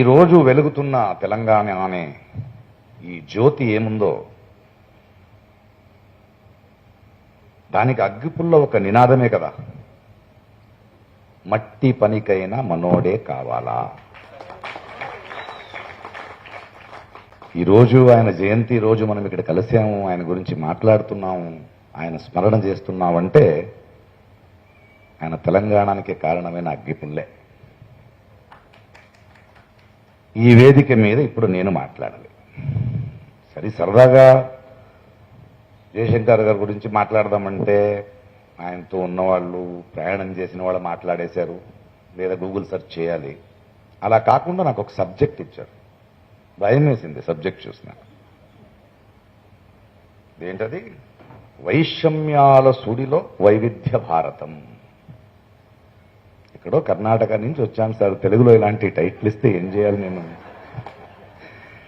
ఈరోజు వెలుగుతున్న తెలంగాణ అనే ఈ జ్యోతి ఏముందో దానికి అగ్గిపుల్ల ఒక నినాదమే కదా. మట్టి పనికైనా మనోడే కావాలా? ఈరోజు ఆయన జయంతి రోజు మనం ఇక్కడ కలిసాము ఆయన గురించి మాట్లాడుతున్నాము ఆయన స్మరణ చేస్తున్నామంటే ఆయన తెలంగాణకి కారణమైన అగ్గిపుల్లే. ఈ వేదిక మీద ఇప్పుడు నేను మాట్లాడాలి. సరే సరదాగా జయశంకర్ గారి గురించి మాట్లాడదామంటే ఆయనతో ఉన్నవాళ్ళు ప్రయాణం చేసిన వాళ్ళు మాట్లాడేశారు. లేదా గూగుల్ సెర్చ్ చేయాలి. అలా కాకుండా నాకు ఒక సబ్జెక్ట్ ఇచ్చారు భయం వేసింది సబ్జెక్ట్ చూసిన. ఏంటది వైషమ్యాల సుడిలో వైవిధ్య భారతం. ఎక్కడో కర్ణాటక నుంచి వచ్చాను సార్. తెలుగులో ఇలాంటి టైటిల్ ఇస్తే ఏం చేయాలి నేను?